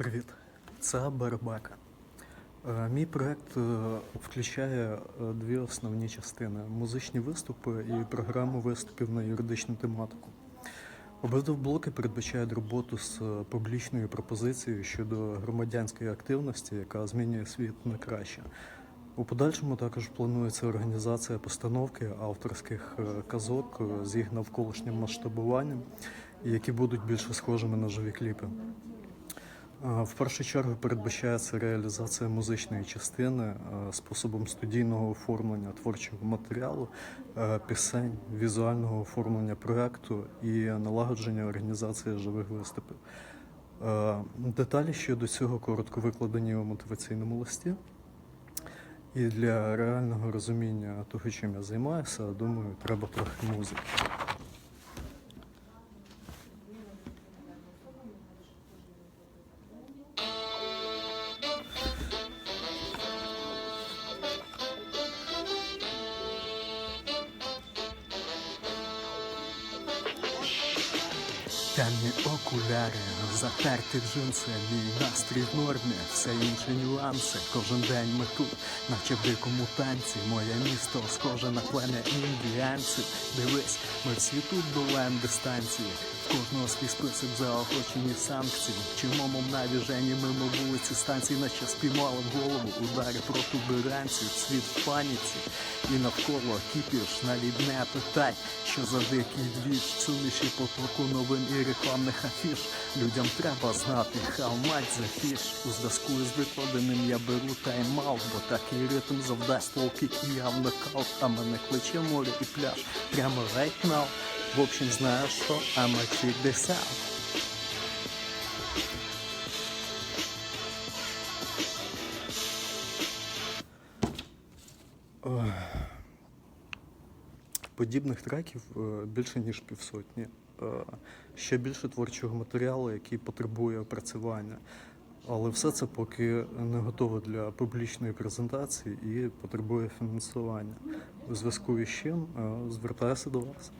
Привіт, це Барабака. Е, Мій проект е, включає е, дві основні частини: музичні виступи і програму виступів на юридичну тематику. Обидва блоки передбачають роботу з публічною пропозицією щодо громадянської активності, яка змінює світ на краще. У подальшому також планується організація постановки авторських казок з їх навколишнім масштабуванням, які будуть більше схожими на живі кліпи. В першу чергу передбачається реалізація музичної частини е, способом студійного оформлення творчого матеріалу, е, пісень, візуального оформлення проекту і налагодження організації живих виступів. Е, Деталі щодо цього коротко викладені у мотиваційному листі. І для реального розуміння того, чим я займаюся, думаю, треба трохи музики. Темні окуляри, затерті джинси, мій настрій в нормі, все інші нюанси. Кожен день ми тут, наче в дикому танці. Моє місто схоже на плем'я індіанців. Дивись, ми всі тут долаємо дистанції. Кожного свій список заохочені санкцій. Чимому навіжені мимо вулиці станції, наче спіймали в голову удари проти беранців, світ в паніці. І навколо кіпіш налідне питань, що за дикий двіж, суміші потоку новин і рекламних афіш. Людям треба знати, much за фіш. У зв'язку з викладеним я беру тайм-аут, бо такий ритм завдасть лоу-кік і я в нокаут, а мене кличе море і пляж. Прямо right now. В общем, знаєш що, I'ma check this out. Подібних треків е, більше ніж півсотні. Е, Ще більше творчого матеріалу, який потребує опрацювання. Але все це поки не готове для публічної презентації і потребує фінансування. У зв'язку із чим е, звертаюся до вас.